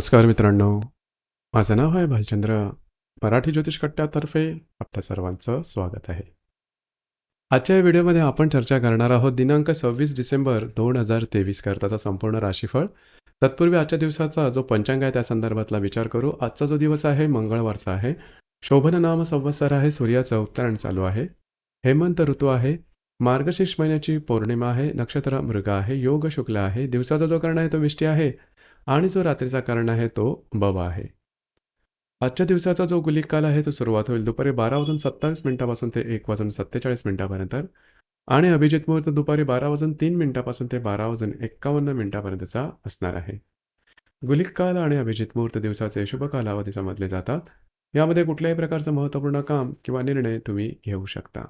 नमस्कार मित्रांनो. माझं नाव आहे भालचंद्र. मराठी ज्योतिष कट्ट्यातर्फे आपल्या सर्वांचं स्वागत आहे. आजच्या या व्हिडिओमध्ये आपण चर्चा करणार आहोत दिनांक सव्वीस डिसेंबर दोन हजार तेवीस करताचा संपूर्ण राशीफळ. तत्पूर्वी आजच्या दिवसाचा जो पंचांग आहे त्या संदर्भातला विचार करू. आजचा जो दिवस आहे मंगळवारचा आहे. शोभन नाम संवत्सर आहे सूर्याचं उत्तरायण चालू आहे. हेमंत ऋतू आहे. मार्गशीर्ष महिन्याची पौर्णिमा आहे. नक्षत्र मृग आहे. योग शुक्ल आहे. दिवसाचा जो कर्ण आहे तो विष्टी आहे. आणि जो रात्रीचा कारण आहे तो बबा आहे. आजच्या दिवसाचा जो गुलिक काल आहे तो सुरुवात होईल दुपारी बारा वाजून सत्तावीस मिनिटापासून ते एक वाजून सत्तेचाळीस मिनिटापर्यंत आणि अभिजित मुहूर्त दुपारी बारा वाजून तीन मिनिटापासून ते बारा वाजून एक्कावन्न मिनिटापर्यंतचा असणार आहे. गुलिक काल आणि अभिजित मुहूर्त दिवसाचे शुभ कालावधी समजले जातात. यामध्ये कुठल्याही प्रकारचं महत्त्वपूर्ण काम किंवा निर्णय तुम्ही घेऊ शकता.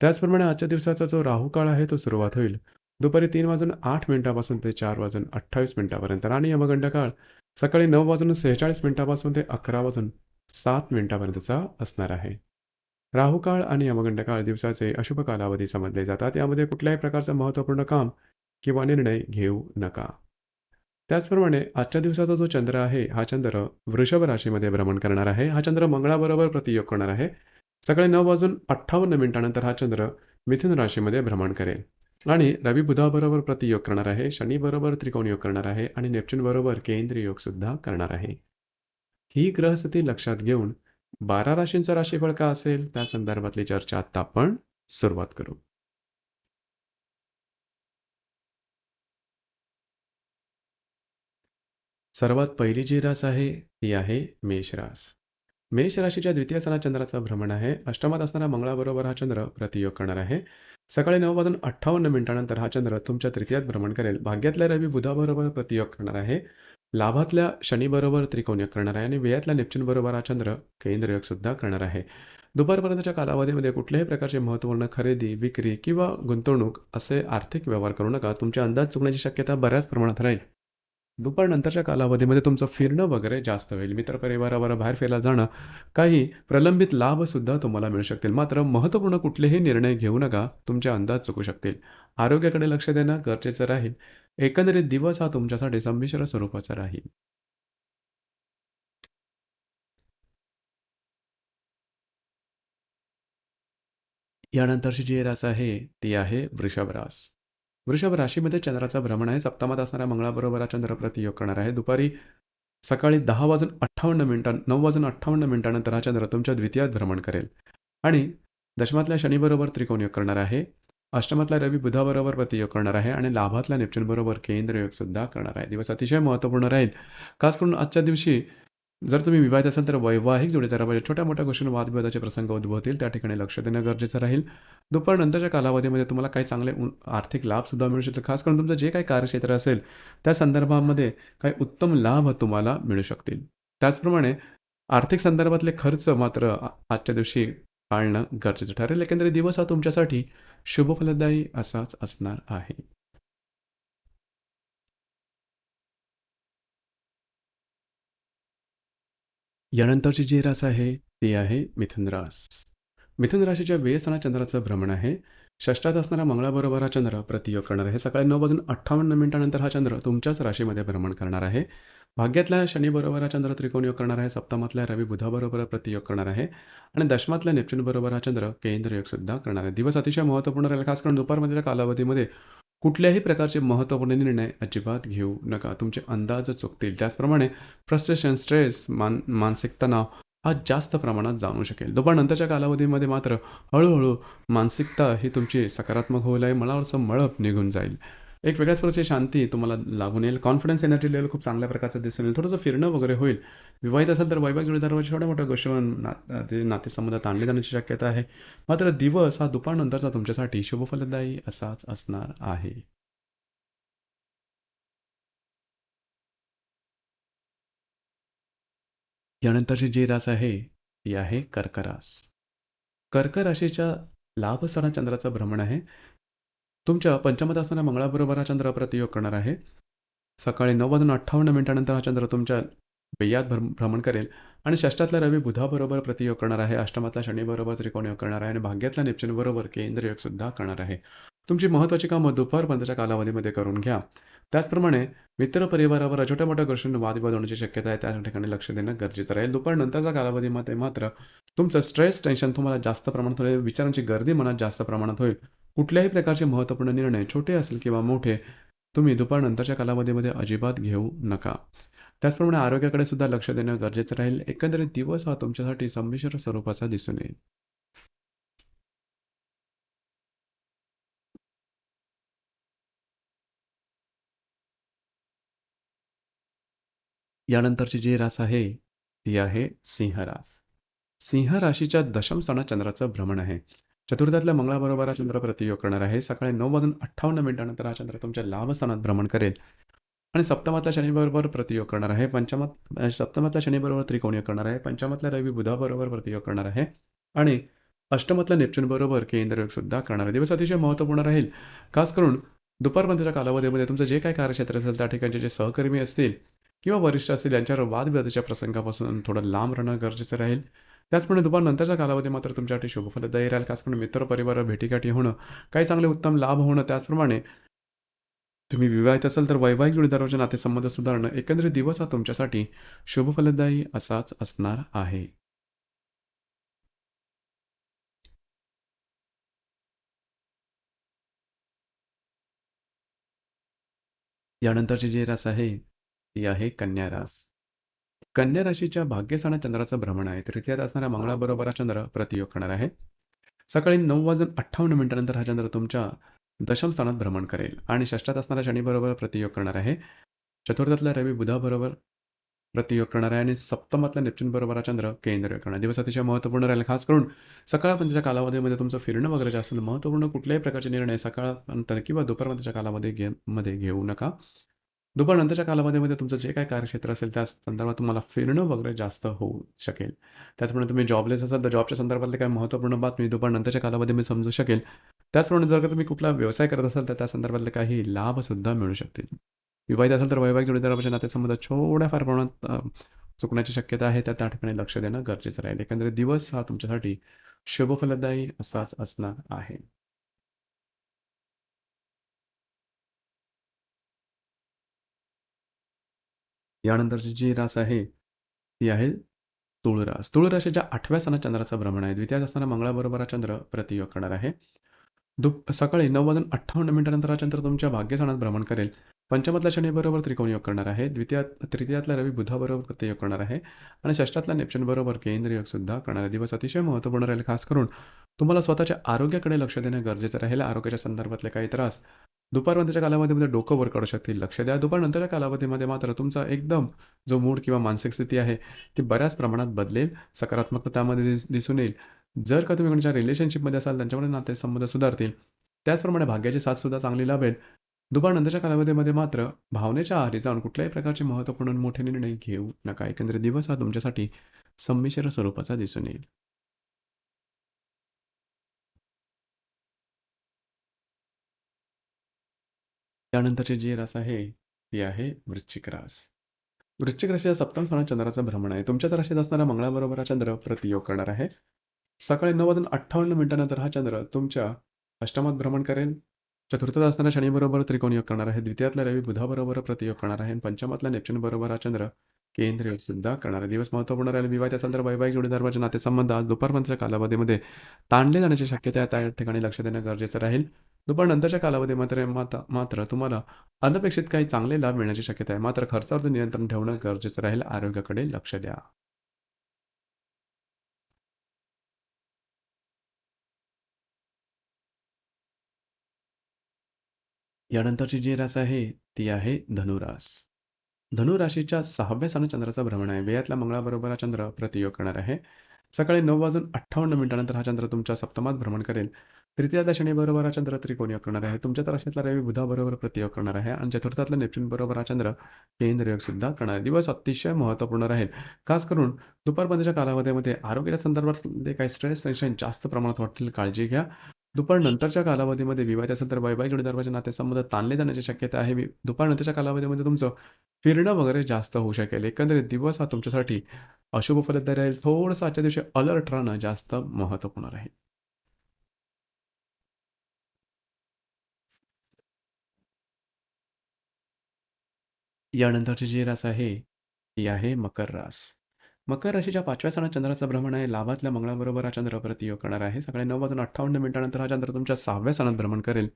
त्याचप्रमाणे आजच्या दिवसाचा जो राहू काळ आहे तो सुरुवात होईल दुपारी तीन वाजून आठ मिनिटापासून ते चार वाजून अठ्ठावीस मिनिटापर्यंत. आणि यमगंड काळ सकाळी नऊ वाजून सेहेचाळीस मिनिटापासून ते अकरा वाजून सात मिनिटापर्यंतचा असणार आहे. राहू काळ आणि यमगंड काळ दिवसाचे अशुभ कालावधी समजले जातात. यामध्ये कुठल्याही प्रकारचं महत्त्वपूर्ण काम किंवा निर्णय घेऊ नका. त्याचप्रमाणे आजच्या दिवसाचा जो चंद्र आहे हा चंद्र वृषभ राशीमध्ये भ्रमण करणार आहे. हा चंद्र मंगळाबरोबर प्रतियोग करणार आहे. सकाळी नऊ वाजून अठ्ठावन्न मिनिटानंतर हा चंद्र मिथुन राशीमध्ये भ्रमण करेल. आणि रवी बुधाबरोबर प्रतियोग करणार आहे शनी बरोबर त्रिकोण योग करणार आहे आणि नेपच्यून बरोबर केंद्रीय योग सुद्धा करणार आहे. ही ग्रहस्थिती लक्षात घेऊन बारा राशींचं राशीफळ का असेल? त्या संदर्भातली चर्चा आता आपण सुरुवात करू. सर्वात पहिली जी रास आहे ती आहे मेष रास. मेष राशीच्या द्वितीय स्थानात चंद्राचं भ्रमण आहे. अष्टमात असणारा मंगळाबरोबर हा चंद्र प्रतियोग करणार आहे. सकाळी नऊ वाजून अठ्ठावन्न मिनिटानंतर हा चंद्र तुमच्या तृतीयात भ्रमण करेल. भाग्यातल्या रवी बुधाबरोबर प्रतियोग करणार आहे. लाभातल्या शनीबरोबर त्रिकोण योग करणार आहे आणि वेळातल्या नेपच्यूनबरोबर हा चंद्र केंद्रयोग सुद्धा करणार आहे. दुपारपर्यंतच्या कालावधीमध्ये कुठल्याही प्रकारचे महत्त्वपूर्ण खरेदी विक्री किंवा गुंतवणूक असे आर्थिक व्यवहार करू नका. तुमचे अंदाज चुकण्याची शक्यता बऱ्याच प्रमाणात राहील. दुपारनंतरच्या कालावधीमध्ये तुमचं फिरणं वगैरे जास्त होईल. मित्रपरिवारावर बाहेर फिरायला जाणं काही प्रलंबित लाभसुद्धा तुम्हाला मिळू शकतील. मात्र महत्त्वपूर्ण कुठलेही निर्णय घेऊ नका. तुमचे अंदाज चुकू शकतील. आरोग्याकडे लक्ष देणं गरजेचं राहील. एकंदरीत दिवस हा तुमच्यासाठी संमिश्र स्वरूपाचा राहील. यानंतरची जी रास आहे ती आहे वृषभ रास. वृषभ राशीमध्ये चंद्राचा भ्रमण आहे. सप्तमात असणाऱ्या मंगळाबरोबर हा योग करणार आहे. दुपारी सकाळी दहा वाजून अठ्ठावन्न मिनिटां नऊ वाजून अठ्ठावन्न मिनिटानंतर हा चंद्र तुमच्या द्वितीयात भ्रमण करेल. आणि दशमातल्या शनीबरोबर त्रिकोण योग करणार आहे. अष्टमातला रवी बुधाबरोबर प्रतियोग करणार आहे. आणि लाभातल्या नेपच्यूनबरोबर केंद्रयोगसुद्धा केंद्र करणार आहे. दिवस अतिशय महत्त्वपूर्ण राहील. खास करून आजच्या दिवशी जर तुम्ही विवाहित असाल तर वैवाहिक जोडीदारामध्ये छोट्या मोठ्या गोष्टींवर वादविवादाचे प्रसंग उद्भवतील. त्या ठिकाणी लक्ष देणं गरजेचं राहील. दुपारनंतरच्या कालावधीमध्ये तुम्हाला काही चांगले आर्थिक लाभसुद्धा मिळू शकतील. खास करून तुमचं जे काही कार्यक्षेत्र असेल त्या संदर्भामध्ये काही उत्तम लाभ तुम्हाला मिळू शकतील. त्याचप्रमाणे आर्थिक संदर्भातले खर्च मात्र आजच्या दिवशी पाळणं गरजेचं ठरेल. एकंदरीत दिवस हा तुमच्यासाठी शुभफलदायी असाच असणार आहे. यानंतरची जी रास आहे ती आहे मिथुन रास. मिथुन राशीच्या व्ययस्थानात चंद्राचं भ्रमण आहे. षष्टात असणारा मंगळाबरोबर हा चंद्र प्रतियोग करणार आहे. सकाळी नऊ वाजून अठ्ठावन्न मिनिटानंतर हा चंद्र तुमच्याच राशीमध्ये भ्रमण करणार आहे. भाग्यातल्या शनीबरोबर हा चंद्र त्रिकोण योग करणार आहे. सप्तमातल्या रवी बुधाबरोबर प्रतियोग करणार आहे. आणि दशमातल्या नेपच्यूनबरोबर हा चंद्र केंद्र योग सुद्धा करणार आहे. दिवस अतिशय महत्त्वपूर्ण राहील. खास करून दुपारमधल्या कालावधीमध्ये कुठल्याही प्रकारचे महत्त्वपूर्ण निर्णय अजिबात घेऊ नका. तुमचे अंदाज चुकतील. त्याचप्रमाणे फ्रस्ट्रेशन स्ट्रेस मान मानसिक तणाव हा जास्त प्रमाणात जाणू शकेल. दुपारनंतरच्या कालावधीमध्ये मात्र हळूहळू मानसिकता ही तुमची सकारात्मक होईल आहे मनावरचं मळप निघून जाईल. एक वेगळ्याच प्रकारची शांती तुम्हाला लागून येईल. कॉन्फिडन्स एनर्जी लेवल खूप चांगल्या प्रकारचं दिसून येईल. थोडंसं फिरणं वगैरे होईल. विवाहित असेल तर वैवाहिक जोडीदारावर छोट्या मोठ्या गोष्टीवर ना ते नातेसंबंध ताणले जाण्याची शक्यता आहे. मात्र दिवस हा दुपारनंतरचा तुमच्यासाठी शुभफलदायी असाच असणार आहे. यानंतरची जी रास आहे ती आहे कर्करास. कर्क राशीच्या लाभस्थाना चंद्राचं भ्रमण आहे. तुमच्या पंचमत असणाऱ्या मंगळाबरोबर हा चंद्र प्रतियोग करणार आहे. सकाळी नऊ वाजून अठ्ठावन्न मिनिटानंतर हा चंद्र तुमच्या व्ययात भ्रम भ्रमण करेल. आणि षष्टातल्या रवी बुधाबरोबर प्रतियोग करणार आहे. अष्टमातल्या शनीबरोबर त्रिकोण योग करणार आहे. आणि भाग्यातल्या नेपच्यून केंद्र योगसुद्धा करणार आहे. तुमची महत्त्वाची कामं दुपारपर्यंतच्या कालावधीमध्ये करून घ्या. त्याचप्रमाणे मित्रपरिवारावर छोट्या मोठ्या गोष्टींना वादविवाद होण्याची शक्यता आहे. त्या ठिकाणी लक्ष देणं गरजेचं राहील. दुपारनंतरच्या कालावधीमध्ये मात्र तुमचं स्ट्रेस टेन्शन तुम्हाला जास्त प्रमाणात होईल. विचारांची गर्दी मनात जास्त प्रमाणात होईल. कुठल्याही प्रकारचे महत्त्वपूर्ण निर्णय छोटे असेल किंवा मोठे तुम्ही दुपारनंतरच्या कालावधीमध्ये अजिबात घेऊ नका. त्याचप्रमाणे आरोग्याकडे सुद्धा लक्ष देणं गरजेचं राहील. एकंदरीत दिवस हा तुमच्यासाठी संमिश्र स्वरूपाचा दिसून येईल. यानंतरची जी रास आहे ती आहे सिंह रास. सिंह राशीच्या दशम स्थानात चंद्राचं भ्रमण आहे. चतुर्थातल्या मंगळाबरोबर हा चंद्र प्रतियोग करणार आहे. सकाळी नऊ वाजून अठ्ठावन्न मिनिटानंतर हा चंद्र तुमच्या लाभस्थानात भ्रमण करेल. आणि सप्तमातल्या शनीबरोबर प्रतियोग करणार आहे. पंचमात सप्तमातल्या शनीबरोबर त्रिकोणीय करणार आहे. पंचमातल्या रवी बुधाबरोबर प्रतियोग करणार आहे. आणि अष्टमातल्या नेपच्यूनबरोबर केंद्रयोग सुद्धा करणार आहे. दिवस अतिशय महत्त्वपूर्ण राहील. खास करून दुपारपर्यंतच्या कालावधीमध्ये तुमचं जे काही कार्यक्षेत्र असेल त्या ठिकाणचे जे सहकर्मी असतील किंवा वरिष्ठ असतील यांच्यावर वादविवादाच्या प्रसंगापासून थोडं लांब राहणं गरजेचं राहील. त्याचप्रमाणे दुपारनंतरच्या कालावधी मात्र तुमच्यासाठी शुभफलदायी राहील खास मित्र परिवार भेटीगाठी होणं काही चांगले उत्तम लाभ होणं त्याचप्रमाणे तुम्ही विवाहित असाल तर वैवाहिक जोडीदाराचे नातेसंबंध सुधारणं एकंदरीत दिवस हा तुमच्यासाठी शुभफलदायी असाच असणार आहे. यानंतरची जी रास आहे ती आहे कन्या रास कन्या राशीच्या भाग्यस्थानात चंद्राचं भ्रमण आहे. तृतीयात असणाऱ्या मंगळाबरोबर हा चंद्र प्रतियोग करणार आहे. सकाळी नऊ वाजून अठ्ठावन्न मिनिटानंतर हा चंद्र तुमच्या दशम स्थानात भ्रमण करेल. आणि षष्ठात असणाऱ्या शनीबरोबर प्रतियोग करणार आहे. चतुर्थातल्या रवी बुधाबरोबर प्रतियोग करणार आहे. आणि सप्तमातल्या नेपच्यून बरोबर हा चंद्र केंद्र करणार दिवस अतिशय महत्त्वपूर्ण राहील. खास करून सकाळपर्यंतच्या कालावधीमध्ये तुमचं फिरणं वगैरे जे असेल महत्त्वपूर्ण कुठल्याही प्रकारचे निर्णय सकाळनंतर किंवा दुपारपर्यंतच्या कालामध्ये घे मध्ये घेऊ नका. दुपारनंतरच्या कालावधीमध्ये तुमचं जे काय कार्यक्षेत्र असेल त्या संदर्भात तुम्हाला फिरणं वगैरे जास्त होऊ शकेल. त्याचप्रमाणे तुम्ही जॉबलेस असाल तर जॉबच्या संदर्भातले काही महत्त्वपूर्ण बातमी दुपारनंतरच्या कालावधीमध्ये समजू शकेल. त्याचप्रमाणे जर का तुम्ही कुठला व्यवसाय करत असाल तर त्या संदर्भातले काही लाभसुद्धा मिळू शकतील. विवाहित असेल तर वैवाहिक जोडीदाराच्या नातेसंबंध थोड्याफार प्रमाणात चुकण्याची शक्यता आहे. त्या त्या ठिकाणी लक्ष देणं गरजेचं राहील. एकंदरीत दिवस हा तुमच्यासाठी शुभफलदायी असाच असणार आहे. यानंतरची जी रास आहे ती आहे तुळरास. तुळराशीच्या आठव्या सणात चंद्राचं भ्रमण आहे. द्वितीयात असताना मंगळाबरोबर चंद्र प्रतियोग करणार आहे. दुप सकाळी नऊ वाजून अठ्ठावन्न मिनिटानंतर हा चंद्र तुमच्या भाग्यसणात भ्रमण करेल. पंचमातला शनीबरोबर त्रिकोण योग करणार आहे. द्वितीयात तृतीयातल्या रवी बुधाबरोबर प्रत्ययोग करणार आहे. आणि षष्ठातल्या नेप्शनबरोबर बरोबर केंद्र सुद्धा दिवस अतिशय महत्त्वपूर्ण राहील. खास करून तुम्हाला स्वतःच्या आरोग्याकडे लक्ष देणं गरजेचं राहील. आरोग्याच्या संदर्भातले काही त्रास दुपारनंतरच्या कालावधीमध्ये डोकं वर करू शकतील. लक्ष द्या. दुपारनंतरच्या कालावधीमध्ये मात्र तुमचा एकदम जो मूड किंवा मानसिक स्थिती आहे ती बऱ्याच प्रमाणात बदलेल. सकारात्मकता त्यामध्ये दिस दिसून येईल. जर का तुम्ही कोणाच्या रिलेशनशिपमध्ये असाल त्यांच्यामध्ये नातेसंबंध सुधारतील. त्याचप्रमाणे भाग्याची साथसुद्धा चांगली लाभेल. दुपारनंतरच्या कालावधीमध्ये मात्र भावनेच्या आहारी जाऊन कुठल्याही प्रकारचे महत्त्वपूर्ण मोठे निर्णय घेऊ नका. एकंदरीत दिवस हा तुमच्यासाठी संमिश्र स्वरूपाचा दिसून येईल. त्यानंतरची जी रास आहे ती आहे वृश्चिक रास. वृश्चिक राशीच्या सप्तम स्थानात चंद्राचं भ्रमण आहे. तुमच्याच राशीत असणाऱ्या मंगळाबरोबर हा चंद्र प्रतियोग करणार आहे. सकाळी नऊ वाजून अठ्ठावन्न मिनिटानंतर हा चंद्र तुमच्या अष्टमात भ्रमण करेल. चतुर्थात असताना शनीबरोबर त्रिकोण योग करणार आहे. द्वितीयातला रवी बुधाबरोबर प्रतियोग करणार आहे. आणि पंचमातल्या नेपच्यून बरोबर हा चंद्र केंद्र योग सुद्धा करणार आहे. दिवस महत्त्वपूर्ण राहील. विवाहित असेल तर वैवाहिक जोडीदाराचे नातेसंबंध आज दुपारपर्यंतच्या कालावधीमध्ये ताणले जाण्याची शक्यता आहे. त्या ठिकाणी लक्ष देणं गरजेचं राहील. दुपारनंतरच्या कालावधी मात्र मात्र मात्र तुम्हाला अनपेक्षित काही चांगले लाभ मिळण्याची शक्यता आहे. मात्र खर्चावर नियंत्रण ठेवणं गरजेचं राहील. आरोग्याकडे लक्ष द्या. यानंतरची जी रास आहे ती आहे धनुरास. धनुराशीच्या सहाव्या स्थानात चंद्राचा भ्रमण आहे. वेयातल्या मंगळाबरोबर हा चंद्र प्रतियोग करणार आहे. सकाळी नऊ वाजून अठ्ठावन्न मिनिटानंतर हा चंद्र तुमच्या सप्तमात भ्रमण करेल. तृतीय शनीबरोबर हा चंद्र त्रिकोण योग करणार आहे. तुमच्या राशीतला रवी बुधाबरोबर प्रतियोग करणार आहे. आणि चतुर्थातला नेप्च्यून बरोबर हा चंद्र केंद्रयोग सुद्धा करणार आहे. दिवस अतिशय महत्त्वपूर्ण राहील. खास करून दुपारपर्यंतच्या कालावधीमध्ये आरोग्याच्या संदर्भात काही स्ट्रेस टेन्शन जास्त प्रमाणात वाटतील काळजी घ्या. दुपार नंतरच्या कालावधीमध्ये विवाहित असेल तर वैवाहिक जोडीदारवाच्या नात्यासंबंध ताणले जाण्याची शक्यता आहे. दुपार नंतरच्या कालावधीमध्ये तुमचं फिरणं वगैरे जास्त होऊ शकेल. एकंदरीत दिवस हा तुमच्यासाठी अशुभ फलदार राहील. थोडंसं आजच्या दिवशी अलर्ट राहणं जास्त महत्त्वपूर्ण राहील. यानंतरची जी रास आहे ती आहे मकर रास. मकर राशीच्या पाचव्या सणात चंद्राचं भ्रमण आहे. लाभातल्या मंगळाबरोबर हा चंद्र प्रतियोग करणार आहे. सकाळी नऊ वाजून अठ्ठावन्न मिनिटानंतर हा चंद्र तुमच्या सहाव्या सणात भ्रमण करेल.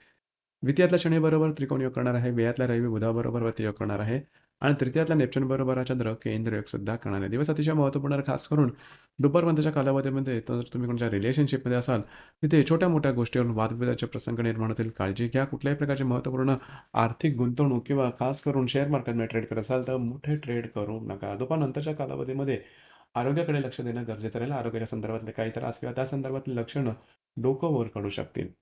द्वितीयातल्या शनीबरोबर त्रिकोण योग करणार आहे व्ययातल्या रवी बुधाबरोबर योग करणार आहे आणि तृतीयातल्या नेपच्यून बरोबर चंद्र केंद्र योग सुद्धा करणार आहे. दिवस अतिशय महत्त्वपूर्ण खास करून दुपारपर्यंतच्या कालावधीमध्ये. तर जर तुम्ही कोणत्या रिलेशनशिपमध्ये असाल तिथे छोट्या मोठ्या गोष्टीवरून वादविवादाचे प्रसंग निर्माण होतील. काळजी घ्या कुठल्याही प्रकारची महत्त्वपूर्ण आर्थिक गुंतवणूक किंवा खास करून शेअर मार्केटमध्ये ट्रेड करत असाल तर मोठे ट्रेड करू नका. दुपारनंतरच्या कालावधीमध्ये आरोग्याकडे लक्ष देणं गरजेचं राहील. आरोग्याच्या संदर्भातले काही त्रास किंवा त्या संदर्भातली लक्षणं डोकं वर काढू शकतील.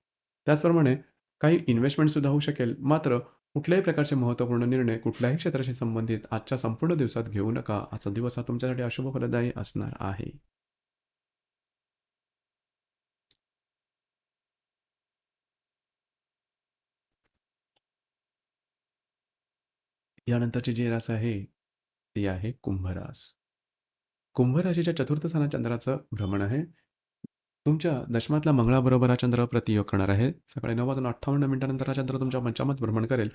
त्याचप्रमाणे काही इन्व्हेस्टमेंट सुद्धा होऊ शकेल. मात्र कुठल्याही प्रकारचे महत्त्वपूर्ण निर्णय कुठल्याही क्षेत्राशी संबंधित आजच्या संपूर्ण दिवसात घेऊ नका आजचा दिवस हा तुमच्यासाठी अशुभ फलदायी असणार आहे. यानंतरची जी रास आहे ती आहे कुंभरास. कुंभ राशीच्या चतुर्थ स्थानात चंद्राचं भ्रमण आहे. तुमच्या दशमातला मंगळाबरोबर हा चंद्र प्रतियोग करणार आहे. सकाळी नऊ वाजून अठ्ठावन्न मिनिटानंतर हा चंद्र तुमच्या पंचामत भ्रमण करेल.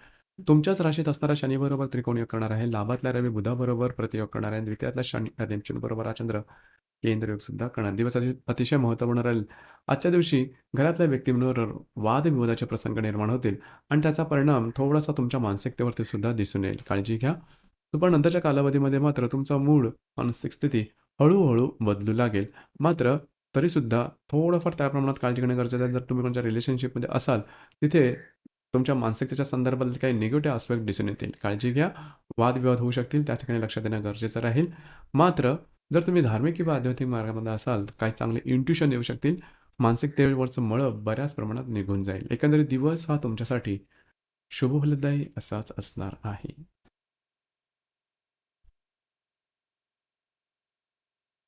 तुमच्याच राशीत असणारा शनीबरोबर त्रिकोण योग करणार आहे. लाभातल्या रवी बुधाबरोबर प्रतियोग करणार आहे. द्वितीयातल्या शनी बरोबर हा चंद्र केंद्र योग सुद्धा करणार. दिवस अतिशय महत्त्वपूर्ण राहील. आजच्या दिवशी घरातल्या व्यक्तींबरोबर वादविवादाचे प्रसंग निर्माण होतील आणि त्याचा परिणाम थोडासा तुमच्या मानसिकतेवरती सुद्धा दिसून येईल. काळजी घ्या. दुपारनंतरच्या कालावधीमध्ये मात्र तुमचा मूड मानसिक स्थिती हळूहळू बदलू लागेल. मात्र तरीसुद्धा थोडंफार त्या प्रमाणात काळजी घेणं गरजेचं आहे. जर तुम्ही कोणत्या रिलेशनशिपमध्ये असाल तिथे तुमच्या मानसिकतेच्या संदर्भात काही निगेटिव्ह आस्पेक्ट दिसून येतील. काळजी घ्या. वादविवाद होऊ शकतील. त्या ठिकाणी लक्ष देणं गरजेचं राहील. मात्र जर तुम्ही धार्मिक किंवा आध्यात्मिक मार्गामध्ये असाल तर काही चांगले इंट्युशन येऊ शकतील. मानसिकतेवरचं मळं बऱ्याच प्रमाणात निघून जाईल. एकंदरीत दिवस हा तुमच्यासाठी शुभफलदायी असाच असणार आहे.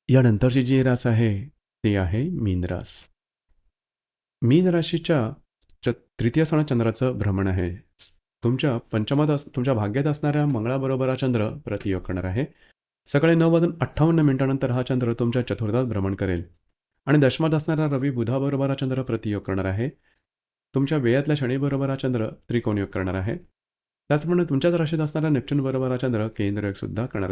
यानंतरची जी रास आहे ते आहे मीनरास. मीन राशीच्या च तृतीय सण चंद्राचं भ्रमण आहे. तुमच्या पंचमात अस तुमच्या भाग्यात असणाऱ्या मंगळाबरोबर हा चंद्र प्रतियोग करणार आहे. सकाळी नऊ वाजून अठ्ठावन्न मिनिटानंतर हा चंद्र तुमच्या चतुर्थात भ्रमण करेल. आणि दशमात असणारा रवी बुधाबरोबर हा चंद्र प्रतियोग करणार आहे. तुमच्या वेळातल्या शनीबरोबर हा चंद्र त्रिकोण योग करणार आहे. त्याचप्रमाणे तुमच्याच राशीत असणारा नेप्च्यून बरोबर हा चंद्र केंद्र योग सुद्धा करणार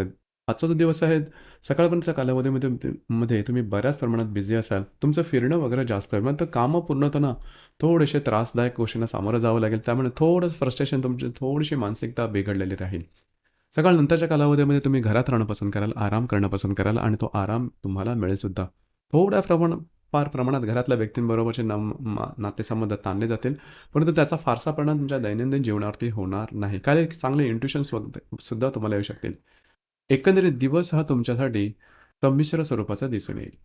आजचा जो दिवस आहे सकाळपर्यंतच्या कालावधीमध्ये मध्ये तुम्ही बऱ्याच प्रमाणात बिझी असाल. तुमचं फिरणं वगैरे जास्त होईल मग तर कामं पूर्णताना थोडेसे त्रासदायक गोष्टींना सामोरं जावं लागेल. त्यामुळे थोडं फ्रस्ट्रेशन तुमची थोडीशी मानसिकता बिघडलेली राहील. सकाळ नंतरच्या कालावधीमध्ये तुम्ही घरात राहणं पसंत कराल आराम करणं पसंत कराल आणि तो आराम तुम्हाला मिळेलसुद्धा थोड्या प्रमाण फार प्रमाणात घरातल्या व्यक्तींबरोबरचे नाम मा- नातेसंबंध ताणले जातील. परंतु त्याचा फारसा परिणाम तुमच्या दैनंदिन जीवनावरती होणार नाही. काही चांगले इंट्युशन्स सुद्धा तुम्हाला येऊ शकतील. एकंदरीत दिवस हा तुमच्यासाठी संमिश्र स्वरूपाचा दिसून येईल.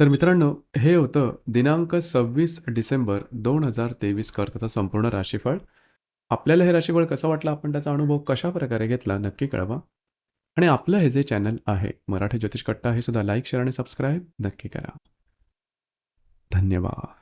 तर मित्रांनो हे होतं दिनांक सव्वीस डिसेंबर दोन हजार तेवीस करताचा संपूर्ण राशीफळ. आपल्याला हे राशीफळ कसं वाटलं? आपण त्याचा अनुभव कशा प्रकारे घेतला? नक्की कळवा. आणि आपलं हे जे चॅनल आहे मराठी ज्योतिष कट्टा हे सुद्धा लाईक शेअर आणि सबस्क्राईब नक्की करा. धन्यवाद.